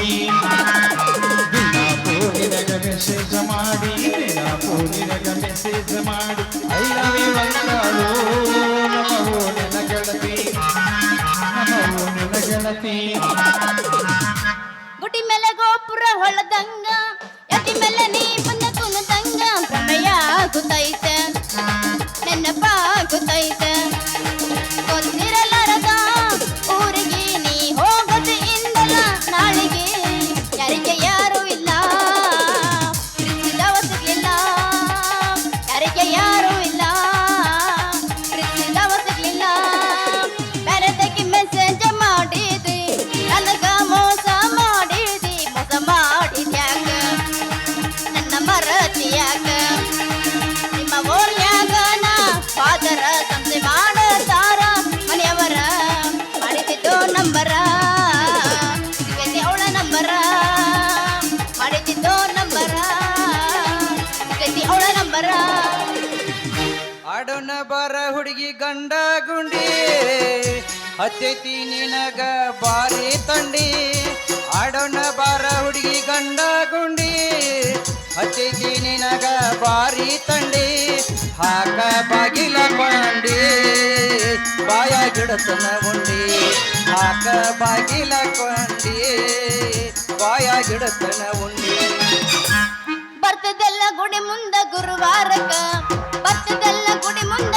ಹುಡುಗಿ ನನ್ನ ಮರತಿಯಾಕ ನಿಮ್ಮ ಓಣ್ಯಾಗ ನಾ ಪಾದರ ಸಂಸೆ ಮಾಡತಾರ, ಮನೆಯವರ ಮಾಡಿದ್ದು ನಂಬರ ಅವಳ ನಂಬರ ಮಾಡಿದ್ದು ನಂಬರ ಅವಳ ನಂಬರ. ಆಡೋಣ ಬರ ಹುಡುಗಿ ಗಂಡ ಗುಂಡಿ ಹತ್ತೈತಿ ನಿನಗ ಬಾರಿ ತಂಡಿ. ಆಡೋಣ ಬಾರ ಹುಡುಗಿ ಗಂಡ ಗುಂಡಿ. ಹತ್ತೈತಿ ನಿನಗ ಬಾರಿ ತಂಡಿ. ಹಾಕ ಬಾಗಿಲ ಕೊಂಡಿ. ಬಾಯ ಗಿಡತನ ಉಂಡಿ. ಹಾಕ ಬಾಗಿಲ ಕೊಂಡಿ. ಬಾಯ ಗಿಡತನ ಉಂಡಿ. ಬರ್ತದೆಲ್ಲ ಗುಡಿ ಮುಂದ ಗುರುವಾರಕ ಬರ್ತದೆಲ್ಲ ಗುಡಿ ಮುಂದ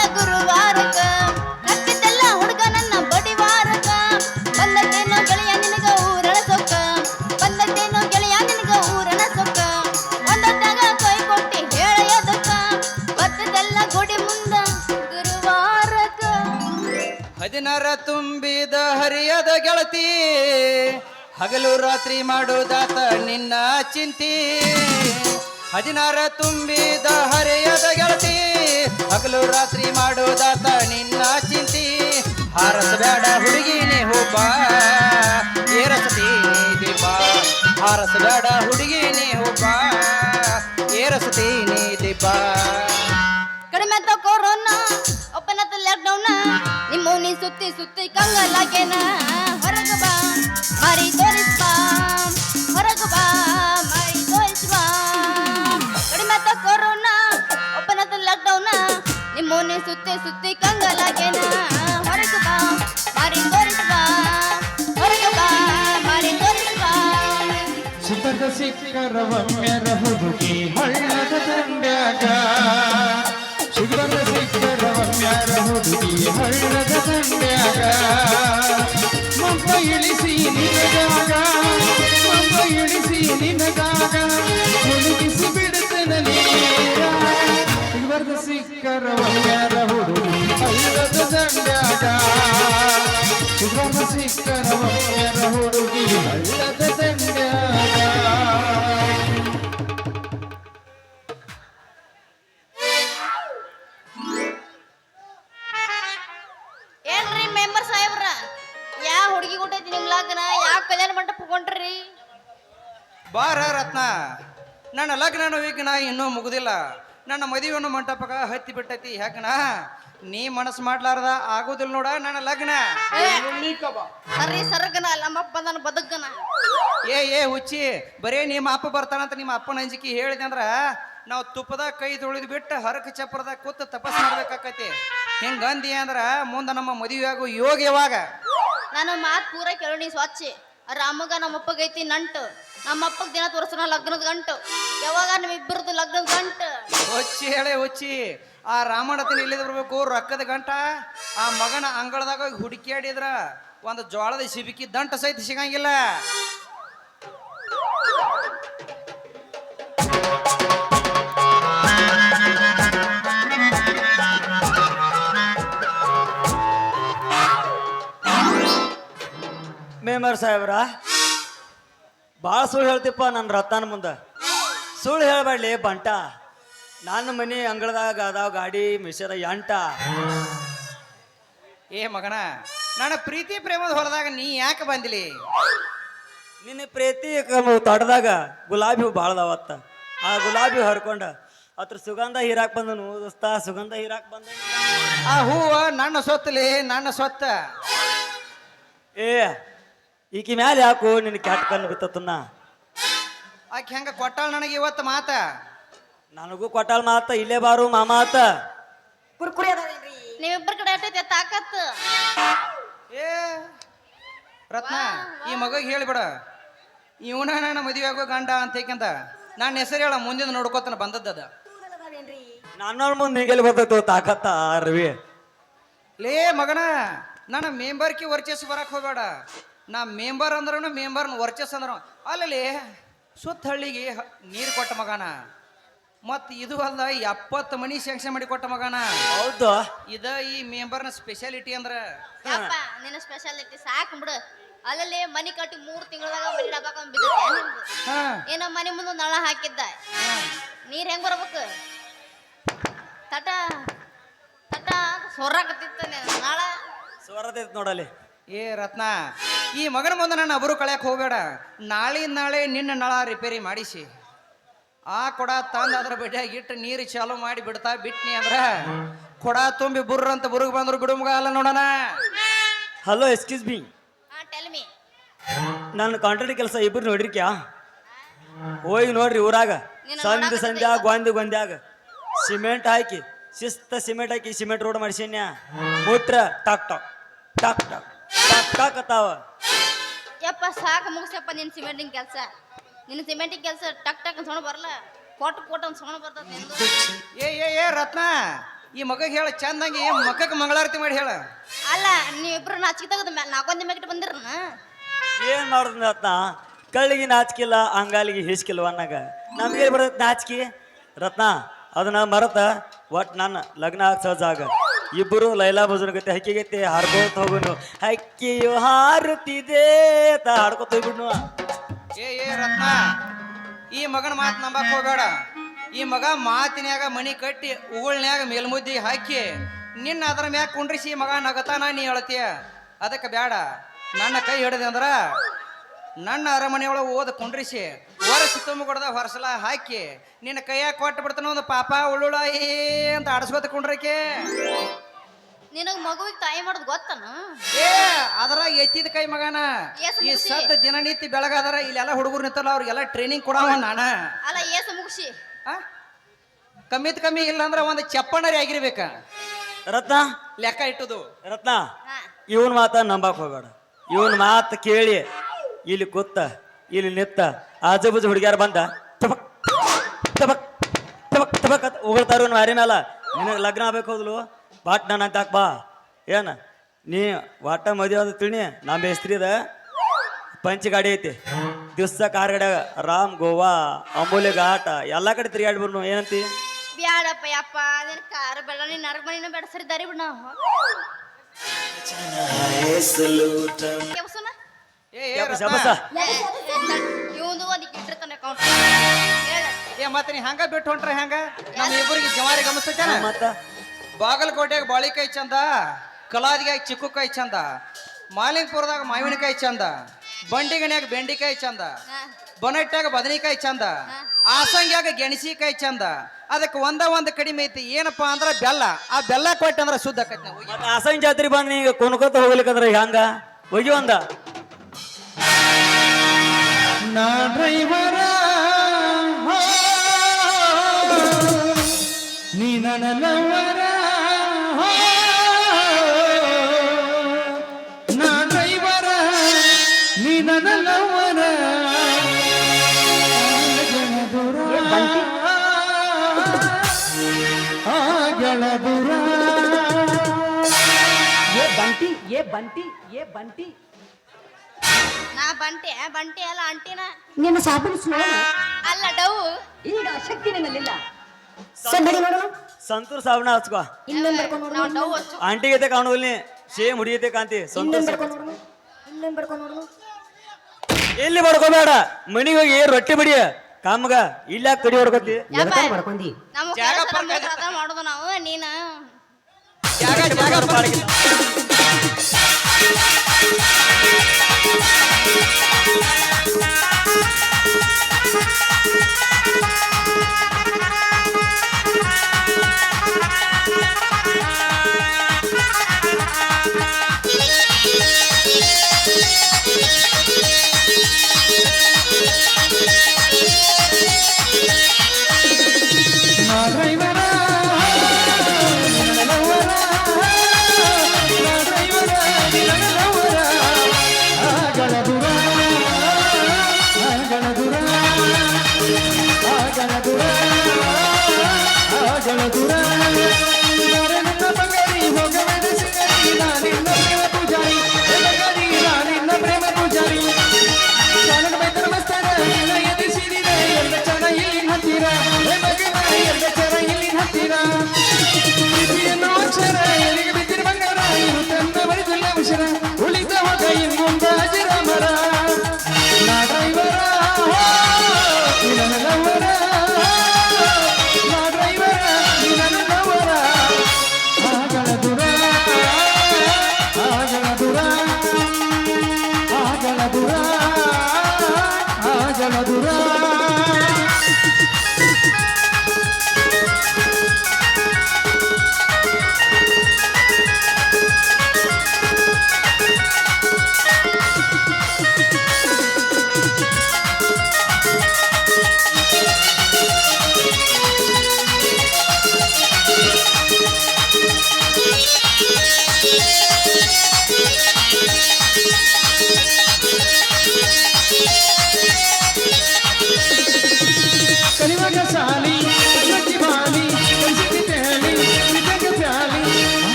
ಹಗಲು ರಾತ್ರಿ ಮಾಡೋದಾತ ನಿನ್ನ ಚಿಂತಿ. ಹದಿನಾರ ತುಂಬಿದ ಹರೆಯದ ಗೆಳತಿ, ಹಗಲು ರಾತ್ರಿ ಮಾಡೋದಾತ ನಿನ್ನ ಚಿಂತಿ. ಹಾರಸಬೇಡ ಹುಡುಗಿ ನೀ ಹೋಪ ಏರಸತಿ ದೀಪ ಹಾರಸಬೇಡ ಹುಡುಗಿ ನೀ ಹೋಪ ನೀ ದೀಪ ಕಡಿಮೆ ಆತ ಕೊರೋನಾ ಓಪನ್ ಆತ ಲಾಕ್ಡೌನ್ ನಿಮ್ಮ ಸುತ್ತಿ ಸುತ್ತಿ ಕಂಗಲಾಗೇನ. ಒಮ್ಮೆರ ಹುಡುಗಿ ಹಳ್ಳದ ದಂಡ್ಯಾಗ ಸಿಕ್ಕದ ಸಿಕ್ಕರ ಒಮ್ಮೆರ ಹುಡುಗಿ ಹಳ್ಳದ ದಂಡ್ಯಾಗ ಮಬ್ಬ ನಿನಗಾಗ ಮಬ್ಬ ಇಳಿಸಿ ನಿನಗಾಗ ಮುಳುಗಿಸಿ ಬಿಡುತ್ತನ ನೀರ ಸಿಕ್ಕದ ಸಿಕ್ಕರ ಒಮ್ಮೆರ ಹುಡುಗಿ ಹಳ್ಳದ ದಂಡ್ಯಾಗ ಸಿಕ್ಕದ ಸಿಕ್ಕರ ಹುಡುಗಿ ಇನ್ನೂ ಮುಗುದಿಲ್ಲ. ನನ್ನ ಮದುವೆಯನ್ನು ಮಂಟಪಕ ಹತ್ತಿ ಬಿಟ್ಟೈತಿ. ಯಾಕನ ನೀ ಮನಸ್ಸು ಮಾಡ್ಲಾರ್ದ ಆಗೋದಿಲ್ಲ ನೋಡ ನನ್ನ ಲಗ್ನ. ಸರಿ ಸರಗನ ನಮ್ಮಪ್ಪ ನನ್ನ ಬದುಕನ. ಏ ಏ ಹುಚ್ಚಿ ಬರೇ ನಿಮ್ಮ ಅಪ್ಪ ಬರ್ತಾನಂತ ನಿಮ್ಮ ಅಪ್ಪನ ಅಂಜಿಕೆ ಹೇಳಿದೆ ಅಂದ್ರ ನಾವು ತುಪ್ಪದ ಕೈ ತೊಳೆದು ಬಿಟ್ಟು ಹರಕ ಚಪ್ರದ ಕೂತು ತಪಸ್ ಮಾಡ್ಬೇಕಾಕತಿ. ಹಿಂಗಂದಿ ಅಂದ್ರ ಮುಂದೆ ನಮ್ಮ ಮದುವೆ ಆಗೋ ಯೋಗ ಯಾವಾಗ ನಾನು ಮಾತು ಪೂರ ಕೇಳೋಣಿ ಸ್ವಚ್ಛ. ರಾಮಗ ನಮ್ಮಪ್ಪಗೈತಿ ನಂಟು. ನಮ್ಮಪ್ಪಗ ದಿನ ತೋರಿಸೋಣ ಲಗ್ನದ ಗಂಟು. ಯಾವಾಗ ನಿಮ್ಮಿಬ್ಬರದು ಲಗ್ನದ ಗಂಟು? ಹೊಚ್ಚಿ ಹೇಳೆ, ಹೊಚ್ಚಿ. ಆ ರಾಮಣ್ಣತನ ಇಲ್ಲಿ ಬರ್ಬೇಕು? ರೊಕ್ಕದ ಗಂಟ? ಆ ಮಗನ ಅಂಗಳದಾಗ ಹೋಗಿ ಒಂದು ಜೋಳದ ಸಿಬಿಕಿ ದಂಟ ಸಹಿತ ಸಿಗಂಗಿಲ್ಲ. ಮೇಮರ್ ಸಾಹೇಬ್ರ ಭಾಳ ಸುಳ್ಳು ಹೇಳ್ತಿಪ್ಪ ನನ್ನ ರತ್ನ ಮುಂದೆ. ಸುಳ್ಳು ಹೇಳಬೇಡಲಿ ಬಂಟ. ನನ್ನ ಮನೆ ಅಂಗಳದಾಗ ಅದಾವ ಗಾಡಿ ಮಿಷದ ಎಂಟ. ಏ ಮಗನ ನನ್ನ ಪ್ರೀತಿ ಪ್ರೇಮದ ಹೊರದಾಗ ನೀ ಯಾಕೆ ಬಂದಿಲಿ? ನಿನ್ನ ಪ್ರೀತಿ ತೋಟದಾಗ ಗುಲಾಬಿ ಹೂ ಭಾಳ ಅದಾವತ್ತ ಆ ಗುಲಾಬಿ ಹೂ ಹರ್ಕೊಂಡ ಅದ್ರ ಸುಗಂಧ ಹೀರಾಕ್ ಬಂದನು ದೋಸ್ತ ಸುಗಂಧ ಹೀರಾಕ್ ಬಂದ ಆ ಹೂವ ನನ್ನ ಸೊತ್ತಲಿ ನನ್ನ ಸೊತ್ತ. ಏ ಈಕಿ ಮ್ಯಾಲ ಯಾಕೋ ನಿನ್ ಕ್ಯಾಟ್ ಕಣ್ಣು ಬಿತ್ತತನ್ನ ಆಕೆ ಹೆಂಗ ಕೊಟ್ಟಾಳ ನನಗೆ ಇವತ್ತು ಮಾತ? ನನಗೂ ಕೊಟ್ಟಾಳ ಮಾತ ಇಲ್ಲೇ ಬಾರು ಮಾಮ ಆತ ನೀವಿಬ್ಬರ ಕಡೆ ಅಟ್ಟೈತೆ ತಾಕತ್ ಏ ರತ್ನ ಈ ಮಗಗೆ ಹೇಳಿಬಿಡ. ಇವನ ನನ್ನ ಮದುವೆ ಆಗೋ ಗಂಡ ಅಂತ ಏಕೆಂತ ನನ್ನ ಹೆಸರು ಹೇಳ ಮುಂದಿನ ನೋಡ್ಕೋತಾನ ಬಂದದ್ದದ ನನ್ನವ್ರ ಮುಂದೆ ಗೆಲ್ಲಿ ಬರ್ತೈತೋ ತಾಕತ್ತ ರವಿ ಲೇ ಮಗನ ನನ್ನ ಮೆಂಬರ್ಕಿ ವರ್ಚಸ್ ಬರಕ್ ಹೋಗ್ಬೇಡ. ನಾ ಮೆಂಬರ್ ಅಂದ್ರೂ ಮೆಂಬರ್ ವರ್ಚಸ್ ಅಂದ್ರೆ ಅಲ್ಲಲ್ಲಿ ಸುತ್ತ ಹಳ್ಳಿಗೆ ನೀರು ಕೊಟ್ಟ ಮಗನ. ಮತ್ತು ಇದು ಅಲ್ಲ ಎಪ್ಪತ್ತು ಮನಿ ಸ್ಯಾಂಕ್ಷನ್ ಮಾಡಿ ಕೊಟ್ಟ ಮಗನ. ಹೌದು? ಇದ ಈ ಮೆಂಬರ್ನ ಸ್ಪೆಷಾಲಿಟಿ ಅಂದ್ರ. ಯಪ್ಪ ನಿನ್ನ ಸ್ಪೆಷಾಲಿಟಿ ಸಾಕು ಬಿಡು. ಅಲ್ಲಲ್ಲಿ ಮನಿ ಕಟ್ಟಿ ಮೂರು ತಿಂಗಳದಾಗ ಮನಿ ಡಬ್ಬಾಕ ಹಾ. ಏನೋ ಮನೆ ಮುಂದೆ ನಳ ಹಾಕಿದ್ದ. ನೀರ್ ಹೆಂಗ್ ಬರ್ಬೇಕು? ತಟ ತಟ ಸೊರ್ರಾಕತ್ತಿತ್ತ ನಳ. ಸ್ವರದೈತ್ ನೋಡಲಿ ಏ ರತ್ನ ಈ ಮಗನ ಮುಂದೆ ನನ್ನ ಅಬರು ಕಳ್ಯಾಕೆ ಹೋಗ್ಬೇಡ. ನಾಳೆ ನಾಳೆ ನಿನ್ನ ನಳ ರಿಪೇರಿ ಮಾಡಿಸಿ. ಆ ಕೊಡ ತಂದು ಅದ್ರ ಬಡ್ಯಾಗ ಇಟ್ಟು ನೀರು ಚಾಲು ಮಾಡಿ ಬಿಡ್ತಾ ಬಿಟ್ನಿ ಅಂದ್ರೆ ಕೊಡ ತುಂಬಿ ಬುರ್ರ ಅಂತ ಬುರುಗ್ ಬಂದ್ರು ಬಿಡು ಮಗ ಅಲ್ಲ ನೋಡೋಣ. ಹಲೋ ಎಕ್ಸ್ಕ್ಯೂಸ್ ಮೀ ಹಾ ಟೆಲ್ ಮಿ ನನ್ನ ಕಾಂಟ್ರಾಕ್ಟ್ ಕೆಲಸ ಇಬ್ರು ನೋಡ್ರಿಕ್ಯಾ? ಹೋಗಿ ನೋಡ್ರಿ ಊರಾಗ. ಸಂಜೆ ಸಂಜೆ ಗೊಂದಿ ಗೊಂದ್ಯಾಗ. ಸಿಮೆಂಟ್ ಹಾಕಿ ಶಿಸ್ತ ಸಿಮೆಂಟ್ ಹಾಕಿ ಸಿಮೆಂಟ್ ರೋಡ್ ಮಾಡಿಸಿನ್ಯಾ ಮೂತ್ರ ಟಾಕ್ ಟಾಕ್ ಟಾಕ್ ಟಾಕ್. ಟಾಕ್ ಟಾಕ್ ಅತ್ತಾವ ಯಪ್ಪ ಸಾಕು ಮುಗಿಸಪ್ಪ ನಿನ್ನ ಸಿಮೆಂಟಿನ ಕೆಲಸ. ನಿನ್ನ ಸಿಮೆಂಟಿನ ಕೆಲಸ ಟಕ್ ಟಕ್ ಅಂತ ಸೊಣ ಬರಲ್ಲ ಕೊಟ್ಟು ಕೊಟ್ಟು ಅಂತ ಸೊಣ ಬರ್ತದೆ ನಿಂದು. ಏ ಏ ಏ ರತ್ನ ಈ ಮಗಗೆ ಹೇಳ ಚಂದಂಗಿ ಮಕ್ಕಕ್ಕೆ ಮಂಗಳಾರತಿ ಮಾಡಿ ಹೇಳ. ಅಲ್ಲ ನೀವಿಬ್ರು ನಾಚಿಕೆ ತೆಗೆದ ಮೇಲೆ ನಾಲ್ಕೊಂದು ನಿಮಗೆ ಬಂದಿರನ? ಏನ್ ಮಾಡುದ ರತ್ನ? ಕಳ್ಳಿಗೆ ನಾಚಿಕಿಲ್ಲ ಅಂಗಾಲಿಗೆ ಹಿಸ್ಕಿಲ್ಲ ಅನ್ನಗ. ನಮ್ಗೆ ಬರ್ತೈತಿ ನಾಚಿಕೆ? ರತ್ನ ಅದನ್ನ ಮರತ ಒಟ್ ನನ್ನ ಲಗ್ನ ಆಗ್ಸೋ ಸಹಜಾಗ ಇಬ್ಬರು ಲೈಲಾ ಭಜನ ಗತಿ ಹಕ್ಕಿಗೈತಿ ಹಾರ್ಕೋತ ಹೋಗುನು ಹಕ್ಕಿಯು ಹಾರುತ್ತಿದೆ ಅಂತ ಹಾಡ್ಕೊತ ಹೋಗ್ಬಿಡ್ನು. ಏ ಏ, ರತ್ನ, ಈ ಮಗನ ಮಾತು ನಂಬಕ್ ಹೋಗಬೇಡ. ಈ ಮಗ ಮಾತಿನ್ಯಾಗ ಮಣಿ ಕಟ್ಟಿ, ಉಗುಳ್ನ್ಯಾಗ ಮೇಲ್ಮುದ್ದಿ ಹಾಕಿ, ನಿನ್ನ ಅದರ ಮ್ಯಾಗ ಕುಂಡ್ರಿಸಿ ಮಗ ನಗತಾನ ನೀ ಹೇಳ್ತೀಯ? ಅದಕ್ಕೆ ಬೇಡ ನನ್ನ ಕೈ ಹಿಡಿದೆ ಅಂದ್ರ ನನ್ನ ಅರಮನೆಯೊಳಗೆ ಓದ ಕುಂಡ್ರಿಸಿ ವರ್ಷ ತುಂಬಿಕೊಡ್ದ ಹೊರಸಲ ಹಾಕಿ ನಿನ್ನ ಕೈಯಾಗ ಕೊಟ್ಟು ಬಿಡ್ತಾನ ಒಂದು ಪಾಪ ಉಳ್ಳುಳಾಯಿ ಅಂತ ಆಡಿಸ್ಕೊತ ಕುಂಡ್ರಕ್ಕೆ ನಿನಗೆ ಮಗುವಿಗೆ ತಾಯಿ ಮಾಡೋದು ಗೊತ್ತನ? ಏ ಅದರ ಎತ್ತಿದ ಕೈ ಮಗನ. ಏಸು ಈ ಮುಗ್ಸಿ. ಸತ್ ದಿನನಿತ್ಯ ಬೆಳಗಾದರ ಇಲ್ಲೆಲ್ಲ ಹುಡುಗರು ನಿಂತಲ್ಲ ಅವ್ರಿಗೆಲ್ಲ ಟ್ರೈನಿಂಗ್ ಕೊಡವ ನಾನ. ಅಲ್ಲ ಏಸ ಮುಗಿಸಿ. ಆ? ಕಮ್ಮಿತ್ ಕಮ್ಮಿ ಇಲ್ಲ ಅಂದ್ರೆ ಒಂದು ಚಪ್ಪಣರಿ ಆಗಿರ್ಬೇಕ. ರತ್ನ? ಲೆಕ್ಕ ಇಟ್ಟದು. ರತ್ನ? ಹಾ. ಇವನ್ ಮಾತ ನಂಬಕ್ ಹೋಗ್ಬೇಡ. ಇವನ್ ಮಾತು ಕೇಳಿ ಇಲ್ಲಿ ಕೂತ ಇಲ್ಲಿ ನಿತ್ತ ಆಜು ಬಾಜು ಹುಡುಗ್ಯಾರ ಬಂದ ತಬಕ್ ತಬಕ್ ತಬಕ್ ಟಪಕ್ ಅಂತ ಉಗುಳ್ತಾರ ಮ್ಯಾಲ ನಿನಗೆ ಲಗ್ನ ಆಗ್ಬೇಕು ಹೋದ್ಲು? ಬಾಟ್ ನಾನು ಅಂತ ಹಾಕ್ಬಾ ಏನ? ನೀ ವಾಟ ಮದುವೆ ಅಂತ ತಿಳಿ ನಮ್ಮ ಹೆಸ್ರಿದ ಅದ. ಪಂಚ ಗಾಡಿ ಐತಿ. ದಿವ್ಸ ಕಾರ್ ಗಾಡ್ಯಾಗ ರಾಮ್ ಗೋವಾ ಅಂಬೋಲಿ ಘಾಟ ಎಲ್ಲ ಕಡೆ ತಿರುಗಾಡಿ ಬರ್ನು ಏನಂತಿ? ಬ್ಯಾಡಪ್ಪ ಯಪ್ಪ ನಿನ್ ಕಾರ್ ಬೇಡ ನಿನ್ನ ಅರಮನಿನೂ ಬೇಡ ಸರಿ ದಾರಿ ಬಿಡ ನಾವು ಏ, ಅದಕ್ಕೆ ಇಟ್ಟಿರ್ತಾನೆ ಅಕೌಂಟ್ ಏ ಮತ್ತೆ ನೀ ಹಂಗ ಬಿಟ್ಟು ಹೊಂಟ್ರ ಹೆಂಗ? ನಮ್ಮ ಇಬ್ಬರಿಗೆ ಜವಾರಿ ಗಮನಿಸ್ತೇನ ಮತ್ತ? ಬಾಗಲಕೋಟೆಗೆ ಬಾಳಿಕಾಯಿ ಚಂದ ಕಲಾದಿಗೆ ಚಿಕ್ಕುಕಾಯಿ ಚಂದ ಮಾಲಿಂಗ್ಪುರದಾಗ ಮಾವಿನಕಾಯಿ ಚಂದ ಬಂಡಿಗಣ್ಯಾಗ ಬೆಂಡಿಕಾಯಿ ಚಂದ ಬೊನಟ್ಯಾಗ ಬದನಿಕಾಯಿ ಬದನೆಕಾಯಿ ಚಂದ ಆಸಂಗ್ಯಾಗ ಗೆಣಸಿಕಾಯಿ ಚಂದ ಅದಕ್ಕೆ ಒಂದ ಒಂದ್ ಕಡಿಮೆ ಐತಿ. ಏನಪ್ಪಾ ಅಂದ್ರ ಬೆಲ್ಲ. ಆ ಬೆಲ್ಲ ಕೊಟ್ಟ ಅಂದ್ರ ಶುದ್ಧ ಆಕೈತಿ ಆಸಂಗ್ ಜಾತ್ರೆ ಬಂದ್ ಈಗ ಕುಣ್ಕೋತ ಹೋಗ್ಲಿಕ್ಕಂದ್ರ ಹೆಂಗ? ಹೋಗಿ ಒಂದ. ನನ್ನ ಡ್ರೈವರ. ನೀ ನನ್ನ ಲವರ. ನಾ ಡ್ರೈವರ. ನೀ ನನ್ನ ಲವರ. ನಾ ಬಂಟೆ ಬಂಟೆ ಅಲ್ಲ ಅಂಟಿನ ನಿನ್ನ ಅಲ್ಲ ಡವ್ ಈಗ ಶಕ್ತಿ ನಿನ್ನಲ್ಲಿಲ್ಲ. ಸಂತೂರ್ ಸಾಬಣ ಹಚ್ಕೋ. ಇನ್ನೊಂದು ಬರ್ಕೊಂಡು ನೋಡು ನಾವು ಡವ್ ಹಚ್ಚು. ಆಂಟಿಗೈತೆ ಕಾಣುವಲ್ಲಿ ಸೇಮ್ ಹುಡುಗೈತೆ ಕಾಂತಿ ಸಂತೂರ್ ಇನ್ನೊಂದು ಬರ್ಕೊಂಡು ನೋಡು ಇನ್ನೊಂದು ಬರ್ಕೊಂಡು ನೋಡು ಎಲ್ಲಿ ಬಡ್ಕೋಬೇಡ. ಮನಿಗೆ ಹೋಗಿ ರೊಟ್ಟಿ ಬಿಡಿ ಕಾಮಗ ಇಲ್ಲ ಕಡಿ ಹೊಡ್ಕೊತಿ? ಯಪ್ಪ ನಮ್ಮ ಜಾಗ ಮಾಡೋದು ನಾವು ನೀನು. ಜಾಗ ಜಾಗ ಪಾಡಿಗೆ. Thank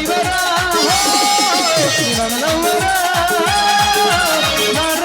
ನೈವರ ನೈವರ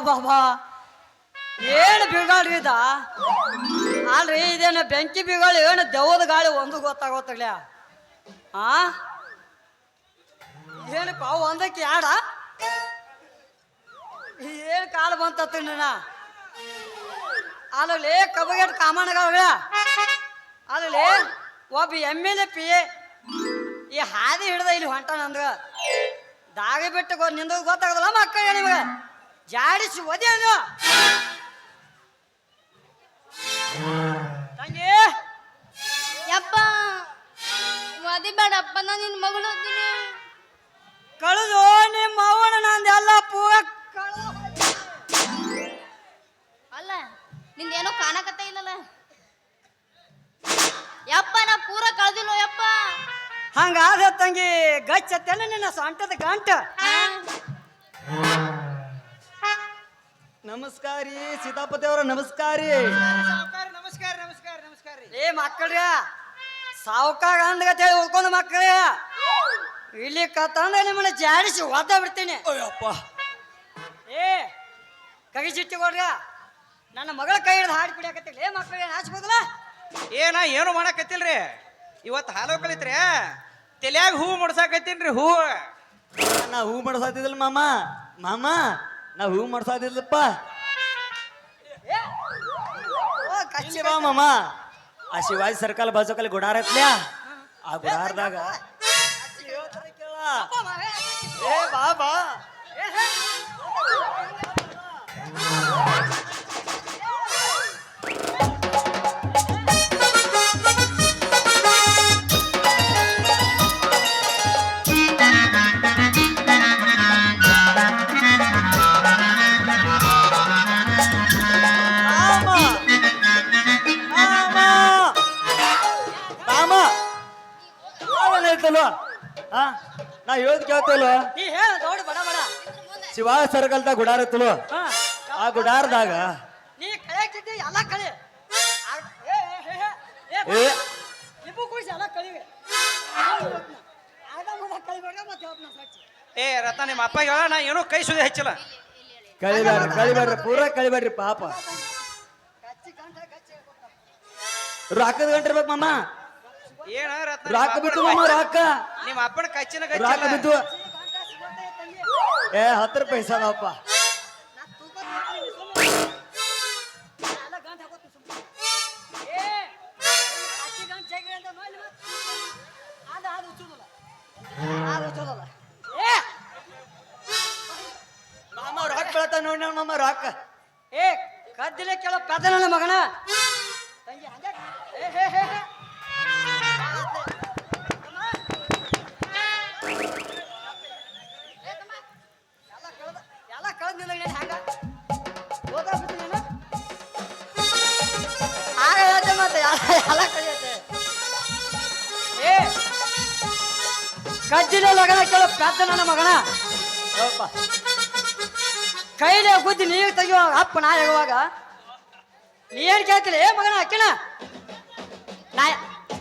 ಬಾಬಾ. ಏನು ಇದ? ಅಲ್ರಿ ಇದೇನ ಬೆಂಕಿ ಬಿಗಾಳಿ ಏನು ದೆವ್ವದ ಗಾಳಿ ಒಂದು ಗೊತ್ತಾಗೋತ್ತಾಗ್ಲ ಆ? ಏನಪ್ಪ ಒಂದಕ್ಕೆ ಯಾಡ ಏನು ಕಾಲು ಬಂತತ್ತು ನಿನ್ನ? ಅಲ್ಲೇ ಕಬಗೆಟ್ ಕಾಮಣ್ಣಗಾವ್ಯ ಅಲ್ಲೇ ಒಬ್ಬ ಎಂ ಎಲ್ ಎ ಪಿ ಈ ಹಾದಿ ಹಿಡ್ದ ಇಲ್ಲಿ ಹೊಂಟ ನಂದು. ದಾಗಿ ಬಿಟ್ಟು ನಿಂದ ಗೊತ್ತಾಗದಲ್ಲ ಮಕ್ಕಳು ನಿಮಗೆ. ಜಾಡಿಸಿ ಒದೇನು? ತಂಗಿ? ಯಪ್ಪ ಮದಿಬೇಡಪ್ಪ ನಾನು ನಿನ್ನ ಮಗಳು ಇದ್ದೀನಿ ಕಳೆದು ನಿಮ್ಮ ಅವನ ನಂದೆಲ್ಲ ಪೂರ ಕಳೆದು ಅಲ್ಲ ನಿಂದೇನೋ ಕಾಣಕತ್ತ ಇಲ್ಲಲ್ಲ? ಯಪ್ಪ ನಾ ಪೂರ ಕಳೆದಿಲ್ಲ ಯಪ್ಪ? ಹಂಗಾದ ತಂಗಿ ಗಚ್ಚತ್ತೇನೆ ನಿನ್ನ ಸೊಂಟದ ಗಂಟ. ನಮಸ್ಕಾರಿ ಸೀತಾಪತಿ ಅವರ ನಮಸ್ಕಾರಿ. ನಮಸ್ಕಾರ ನಮಸ್ಕಾರ ನಮಸ್ಕಾರ ಏ ಮಕ್ಕಳ್ರಿ ಸಾವುಕಾರ ಅಂದ್ಗತೆ ಉಳ್ಕೊಂಡು ಮಕ್ಕಳೇ ಇಲ್ಲಿ ಕತ್ತಂದ ನಿಮ್ಮನ್ನ ಜಾಡಿಸಿ ಒದ್ದ ಬಿಡ್ತೀನಿ. ಅಯ್ಯಪ್ಪ. ಏ ಕೈ ಚಿಟ್ಟಿಗೋಡ್ರ ನನ್ನ ಮಗಳ ಕೈ ಹಿಡಿದು ಹಾಡಿ ಬಿಡಾಕತ್ತಿಲ್ಲ ಏ ಮಕ್ಕಳೇ ನಾಚ್ಬೋದಲ್ಲ ಏ ನಾ ಏನು ಮಾಡಕತ್ತಿಲ್ರಿ? ಇವತ್ತು ಹಾಲು ಕಳಿತ್ರಿ ತಲೆಯಾಗ ಹೂ ಮುಡ್ಸಾಕತ್ತೀನಿ ರೀ ಹೂ. ನಾ ಹೂ ಮಡಸಾತಿದಿಲ್ಲ ಮಾಮ. ಮಾಮ ನಾ ಹೂ ಕಚ್ಚಿ ಇಲ್ಲಿ ಬಾ ಮಾಮ. ಆ ಶಿವಾಜಿ ಸರ್ಕಲ್ ಬಾಜುಕಲ್ಲಿ ಗುಡಾರ ಐತ್ಲ್ಯಾ ಆ ಗುಡಾರದಾಗ. ಏ ಬಾ ಬಾ. ಹಾ ನಾ ಹೇಳದ್ ಕೇಳ್ತಿಲ್ವ ನೀ ಹೇಳ ದೌಡ್ ಬಡ ಬಡ. ಶಿವಾಜಿ ಸರ್ಕಲ್ದಾಗ ಗುಡಾರ ಇತ್ತಲ್ವ ಹಾ. ಆ ಗುಡಾರದಾಗ ನೀ ಎಲ್ಲ ಕಳಿ. ಆ- ಏ, ಏ, ಏ, ಏ, ಏ. ಇಬ್ಬರು ಕೂಡಿಸಿ ಎಲ್ಲ ಕಳಿವೆ. ಆಗ ಮುಂದೆ ಕಳಿಬೇಡ ಮತ್ತೆ ಹೇಳ್ತೀನಿ ಸಾಕ್ಷಿ ಏ ರತ್ನ ನಿಮ್ಮ ಅಪ್ಪ ಹೇಳ ನಾ ಏನೋ ಕೈ ಸುದಿ ಹಚ್ಚಿಲ್ಲ. ಕಳಿಬೇಡ್ರಿ ಕಳಿಬೇಡ್ರಿ ಪೂರ ಕಳಿಬೇಡ್ರಿ ಪಾಪ. ಕಚ್ಚಿ ಕಚ್ಚಿ. ರೊಕ್ಕದ ಗಂಟೆ ಇರ್ಬೇಕು ಮಾಮ. ಏನ ರತ್ನ ರೊಕ್ಕ ಬಿಟ್ಟು ಮಾಮ ರೊಕ್ಕ ನಿಮ್ಮ ಅಪ್ಪನ ಕಚ್ಚಿನ ರೊಕ್ಕ ಗಚ್ಚಿಲ್ಲ ಬಿತ್ತು ಈ ಕಂಠ ಸಿಗೋದೇ ತಂಗಿ. ಏ ಹತ್ತು ರೂಪಾಯಿ ಇಸದಪ್ಪ ನಾ ತೂಕ ಮಾಡ್ತೀನಿ ಸುಮ್ನೆ. ನಾ ಎಲ್ಲ ಗಂಟ್ ಹಾಕೋತೀನಿ ಸುಮ್ನೆ. ಏ, ನಿನ್ನ ಕಚ್ಚಿ ಗಂಟ್ ಜಗ್ಗಿ ಅಂತ ನೋಡಿ ಮತ್ತೆ. ಅದು ಅದು ಉಚ್ಚುದಿಲ್ಲ. ಅದು ಉಚ್ಚುದಿಲ್ಲ. ಏ ಮಾಮ ರೊಕ್ಕ ಬೆಳತಾವ ನೋಡಿ ಮಾಮ ರೊಕ್ಕ ಏ ಕದ್ದಿಲೆ ಕೇಳೋ ಪೆದ್ದ ನನ್ನ ಮಗನ ತಂಗಿ ಹಂಗೆ ಏ ಹೇ ಹೇ ಹೇ. ಎಲ್ಲ ಕಳಿಯತ್ತೆ ಏ ಕದ್ದಿಲೆ ಲಗನ ಕೇಳೋ ಪೆದ್ದ ನನ್ನ ಮಗನ. ಕೈಲೇ ಗುದ್ದಿ ನೀರು ತೆಗಿಯುವಾಗ ಅಪ್ಪ ನಾ ಹೇಳುವಾಗ ನೀ ಏನ್ ಕೇಳ್ತಿಲ್ಲ? ಏ ಮಗನ ಅಕ್ಕಿನ. ನಾ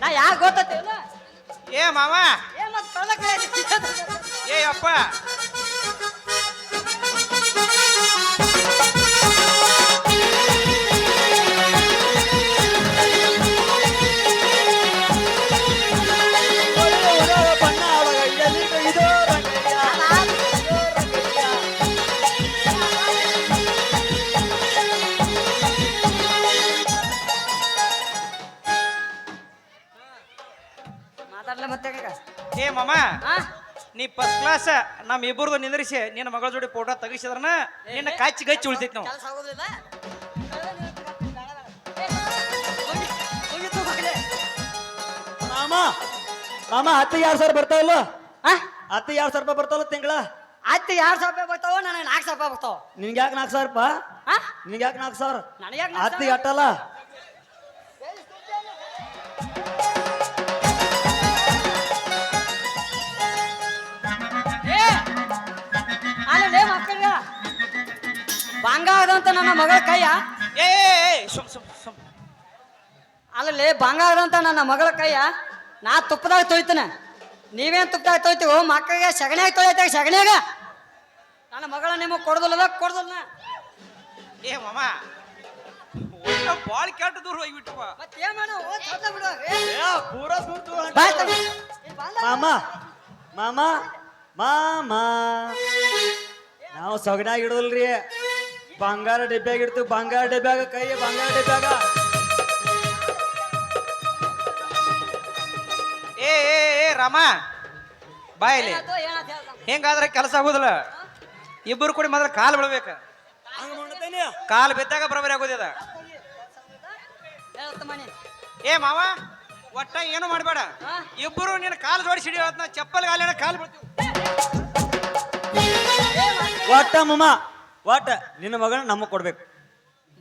ನಾ ಯಾಕೆ ಗೊತ್ತತ್ತೆ ಇಲ್ಲ ಏ ಮಾವ. ಏ ಮತ್ತೆ ಏ ಅಪ್ಪ. ಮಾತಾಡ್ಲ ಮತ್ತೆ ಈಗ ಏ ಮಾಮ ಆ? ನೀ ಫಸ್ಟ್ ಕ್ಲಾಸ್ ನಮ್ ಇಬ್ಬರದು ನಿಂದ್ರಿಸಿ ನಿನ್ನ ಮಗಳ ಜೋಡಿ ಫೋಟೋ ತೆಗಿಸಿದ್ರನ ನಿನ್ನ ಕಚ್ಚಿ ಗಚ್ಚಿ ಉಳಿತೈತಿ ನಾವು ಕೆಲಸ ಆಗೋದಿಲ್ಲ ಹೋಗಿತ್ತು ಮಗನೇ. ಮಾಮ ಮಾಮ ಹತ್ತು ಎರಡು ಸಾವಿರ ಬರ್ತಾವಲ್ಲ ಆ? ಹತ್ತು ಎರಡು ಸಾವಿರ ರೂಪಾಯಿ ಬರ್ತಾವಲ್ಲ ತಿಂಗಳ ಅತ್ತೆ ಎರಡು ಸಾವಿರ ರೂಪಾಯಿ ಬರ್ತಾವ ನನಗೆ ನಾಲ್ಕು ಸಾವಿರ ರೂಪಾಯಿ ಬರ್ತಾವ ನಿನ್ಗೆ ಯಾಕೆ ನಾಲ್ಕು ಸಾವಿರ ರೂಪಾಯಿ ಆ? ನಿನ್ಗೆ ಯಾಕೆ ನಾಲ್ಕು ಸಾವಿರ ನನಗೆ ಯಾಕೆ ನಾಲ್ಕು ಹತ್ತು ಸಾವಿರ? ಎಟ್ಟಲ್ಲ ಮಕ್ಕಳಿಗ. ಬಂಗಾರದಂತ ನನ್ನ ಮಗಳ ಕೈಯ? ಏ ಸುಮ್ ಸುಮ್ ಸುಮ್. ಅಲ್ಲಲ್ಲಿ ಬಂಗಾರದಂತ ನನ್ನ ಮಗಳ ಕೈಯ? ನಾ ತುಪ್ಪದಾಗ ತೊಯ್ತೇನೆ. ನೀವೇನ್ ತುಪ್ಪದಾಗ ತೊಯ್ತೀವೋ ಮಕ್ಕಳಿಗೆ ಸಗಣಿಯಾಗ ತೊಳಿತಾಗ ಸಗಣಿಯಾಗ. ನನ್ನ ಮಗಳ ನಿಮಗೆ ಕೊಡದಲ್ಲ ಕೊಡದಲ್ಲ. ಏ ಮಾಮ ಬಾಳ ಬಾಳ್ ಕೆಟ್ಟ ದೂರ ಹೋಗ್ಬಿಟ್ಟವ ಮತ್ತೆ ಏನ್ ಮಾಡ ಬಿಡು. ಏ, ಏ, ಪೂರ ಬಂದ- ಮಾಮ ಮಾಮ ಮಾಮ. ನಾವು ಸೊಗಡಾಗಿ ಇಡೋಲ್ರಿ ಬಂಗಾರ ಡಬ್ಬ್ಯಾಗ ಇಡ್ತೀವಿ ಬಂಗಾರ ಡಬ್ಬ್ಯಾಗ ಕೈ ಬಂಗಾರ ಡಬ್ಬ್ಯಾಗ ಏ ಏ ಏ ರಾಮ ಬಾ ಇಲ್ಲಿ. ಏನಾಯ್ತು, ಏನಾಯ್ತು ಹೇಳ್ ನಮ್ಗೆ. ಹೆಂಗಾದ್ರೆ ಕೆಲಸ ಆಗುದಿಲ್ಲ? ಇಬ್ಬರು ಕೂಡ ಮೊದಲು ಕಾಲು ಬಿಡ್ಬೇಕು. ಕಾಲ್ ಬಿದ್ದಾಗ ಬರೋಬರಿ ಆಗೋದಿದ ಏ ಮಾವ ಒಟ್ಟ ಏನು ಮಾಡಬೇಡ. ಇಬ್ಬರು ನಿನ್ನ ಕಾಲು ಜೋಡಿಸಿ ಹಿಡಿಯೋದ್ನ ಚಪ್ಪಲ್ ಕಾಲಿಡ ಕಾಲು ಬಿಡ್ತೀವಿ. ಒಟ್ಟ ಮಮ್ಮ ಒಟ್ಟ ನಿನ್ನ ಮಗನ ನಮಗೆ ಕೊಡ್ಬೇಕು.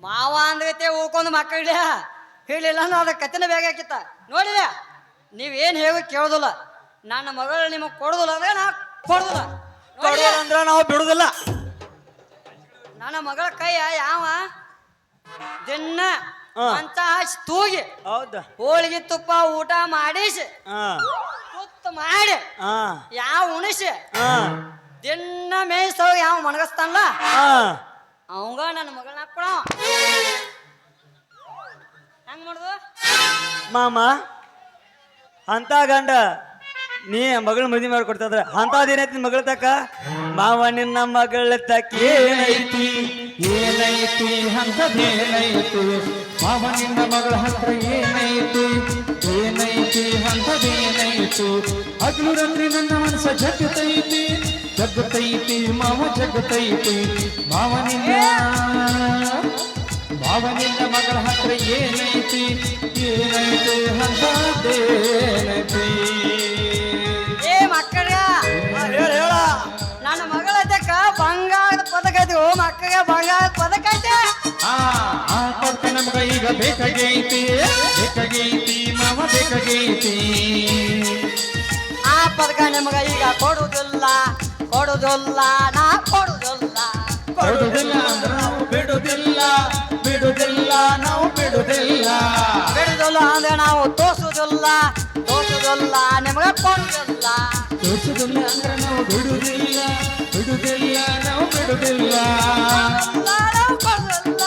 ಮಾವ ಅಂದ್ರೈತೆ ಉಳ್ಕೊಂಡು ಮಕ್ಕಳ ಹೇಳಿಲ್ಲ ಅಂದ್ರೆ ಅದ್ರ ಕತ್ತಿನ ಬೇಗ ಹಾಕಿತ್ತ. ನೋಡಿದೆ? ನೀವೇನು ಹೇಗೋ ಕೇಳೋದಿಲ್ಲ. ನನ್ನ ಮಗಳು ನಿಮಗೆ ಕೊಡುದಿಲ್ಲ ಅಂದ್ರೆ ನಾ ಕೊಡುದಿಲ್ಲ. ನೋಡಿದೆ? ಅಂದ್ರ ನಾವು ಬಿಡುದಿಲ್ಲ. ನನ್ನ ಮಗಳ ಕೈಯ ಯಾವ? ದಿನ ಹಾ. ಅಂತ ಹಚ್ಚಿ ತೂಗಿ ಹೌದ. ಹೋಳಿಗೆ ತುಪ್ಪ ಊಟ ಮಾಡಿಸಿ ಹಾ. ತುತ್ತ ಮಾಡಿ ಹಾ. ಯಾವ ಉಣಿಸಿ ಹಾ. ದಿನ ಮೇಯ್ಸೋ ಯಾವ ಮಣಗಸ್ತಾನಲ್ಲ ಅವಂಗ ನನ್ನ ಮಗಳನ್ನ ಹಾಕ್ಕೊಳ ಹೆಂಗ್ ಮಾಡುದು? ಮಾಮ ಅಂತ ಗಂಡ ನೀ ಮಗಳ ಮದುವೆ ಮಾಡ್ಕೊಡ್ತದ್ರ ಅಂತದೇನೈತಿ ಮಗಳ ತಕ್ಕ? ಮಾವ ನಿನ್ನ ಮಗಳ ತಕ್ಕ ಏನೈತಿ ಏನೈತಿ ಅಂತದೇನೈತಿ ಮಾವ ನಿನ್ನ ಮಗಳ ಹತ್ರ ಏನೈತಿ ಏನೈತಿ ಹಂತದೇನೈತಿ ಹಗಲು ರಾತ್ರಿ ನನ್ನ ಮನಸ್ಸ ಜಗತೈತಿ ಜಗತೈತಿ ಮಾವ ಜಗತೈತಿ ಮಾವನಿಂದ ಮಾವನಿಂದ ಮಗಳ ಹತ್ರ ಏನೈತಿ? ಏನೈತಿ ಹಂತದೇನೈತಿ ಏ ಮಕ್ಕಳ ಹೇಳ ನನ್ನ ಮಗಳ ತಕ್ಕ ಬಂಗಾರದ ಪದಕ ಐತಿ. ಓ ಮಕ್ಕಳಿಗೆ ಬಂಗಾರದ ಪದಕ ಐತೆ. ಆ ಪದಕ ನಮ್ಗ ಈಗ ಬೇಕಾಗೈತಿ. ಬೇಕಾಗೈತಿ ಮಾವ ಬೇಕಾಗೈತಿ. ಆ ಪದಕ ನಿಮಗ ಈಗ ಕೊಡುದಿಲ್ಲ ಕೊಡುದಿಲ್ಲ ನಾ ಕೊಡುದಿಲ್ಲ ಕೊಡುದಿಲ್ಲ ಅಂದ್ರ ನಾವು ಬಿಡುದಿಲ್ಲ ಬಿಡುದಿಲ್ಲ ನಾವು ಬಿಡುದಿಲ್ಲ ಬಿಡುದಿಲ್ಲ ಅಂದ್ರೆ ನಾವು ತೋಸುದಿಲ್ಲ ತೋಸುದಿಲ್ಲ ನಿಮಗೆ ಕೊಡುದಿಲ್ಲ ತೋಸುದಿಲ್ಲ ಅಂದ್ರೆ ನಾವು ಬಿಡುದಿಲ್ಲ ಬಿಡುದಿಲ್ಲ ನಾವು ಬಿಡುದಿಲ್ಲ ನಾವು ಕೊಡುದಿಲ್ಲ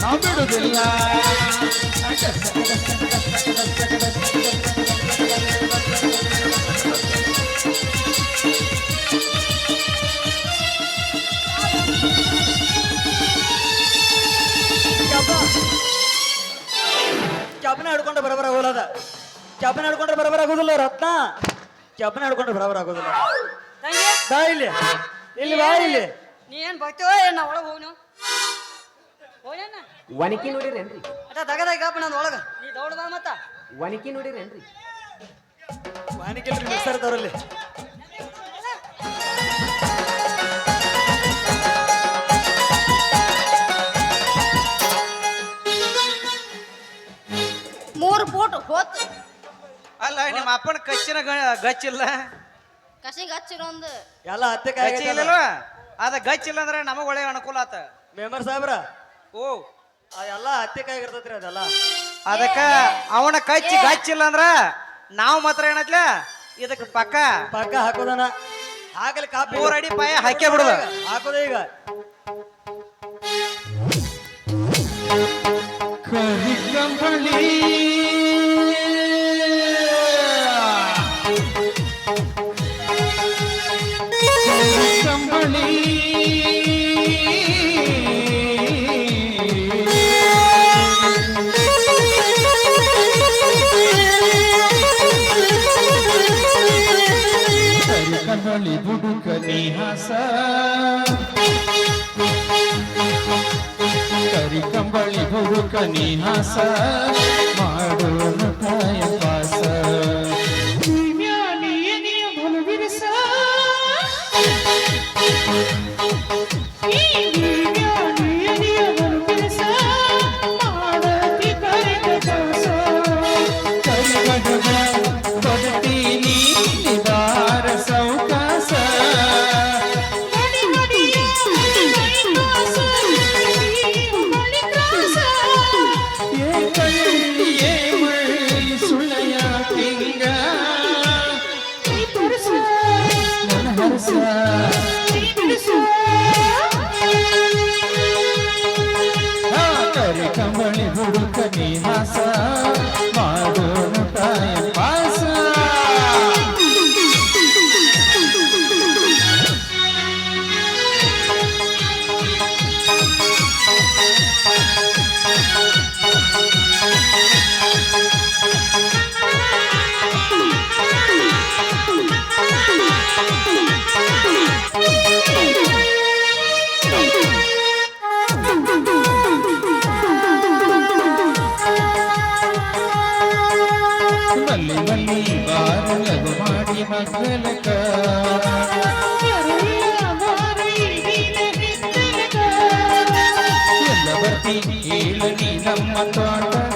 ನಾವು ಬಿಡುದಿಲ್ಲ ಹಿಡ್ಕೊಂಡ್ರೆ ಬರಬರ ಆಗೋಲ್ಲದ ಚಪ್ಪನ ಹಿಡ್ಕೊಂಡ್ರೆ ಬರಬರ ಆಗೋದಿಲ್ಲ ರತ್ನ. ಚಪ್ಪನ ಹಿಡ್ಕೊಂಡ್ರೆ ಬರಬರ ಆಗೋದಿಲ್ಲ. ತಂಗಿ. ಬಾ ಇಲ್ಲಿ. ಇಲ್ಲಿ ಬಾ ಇಲ್ಲಿ. ನೀ ಏನ್ ಬರ್ತೀವೋ ಏನ್ ನಾ ಒಳಗೆ ಹೋಗ್ನು? ಹೋಗ್ಯಾನ? ಒನಕಿ ನೋಡಿರೇನ್ರಿ? ಅಟ ತಗದಾಗಪ್ಪ ನಂದು ಒಳಗ. ನೀ ದೌಡ್ ಬಾ ಮತ್ತ. ಒನಕಿ ನೋಡಿರೇನ್ರಿ? ವಾಣಿಕೆಲ್ರಿ ಮಿಕ್ಸರ್ ಇರ್ತಾವ್ರಲ್ಲಿ ಹೋತ್ ಅಲ್ಲ ನಿಮ್ಮ ಅಪ್ಪನ ಕಚ್ಚಿನ ಗ- ಗಚ್ಚಿಲ್ಲ. ಕಸಿಗೆ ಹಚ್ಚಿರೊಂದು ಎಲ್ಲ ಹತ್ತೆ ಗಚ್ಚಿ ಇಲ್ಲಲ್ವ? ಅದ ಗಚ್ಚಿಲ್ಲ ಅಂದ್ರೆ ನಮಗ್ ಒಳ್ಳೆ ಅನುಕೂಲ ಆತ. ಮೆಂಬರ್ ಸಾಹೇಬ್ರ ಓ. ಅದೆಲ್ಲ ಎಲ್ಲ ಹತ್ತೆ ಕಾಯಿ ಇರ್ತೈತ್ರಿ ಅದೆಲ್ಲ. ಅದಕ್ಕ ಅವನ ಕಚ್ಚಿ ಗಚ್ಚಿಲ್ಲ ಅಂದ್ರ ನಾವು ಮಾತ್ರ ಏನತ್ಲ? ಇದಕ್ಕೆ ಪಕ್ಕ ಪಕ್ಕ ಹಾಕೋದನ. ಆಗಲಿ ಕಾಪಿ ಮೂರ್ ಅಡಿ ಪಾಯ ಹಾಕೇ ಬಿಡುದ ಹಾಕೋದ ಈಗ. ಕರಿಕಂಬಳಿ ಬುಡುಕ ನಿಹಾಸ ಕರಿ ಕಂಬಳಿ ಹುಡುಕ ನಿಹಾಸ ಮಾಡೋಣ ಕಾಯ Baby. ಮಗ್ಗಲಕ ಎಲ್ಲ ಬರ್ತಿ ಹೇಳಲಿ ನಮ್ಮ ತೋಟ.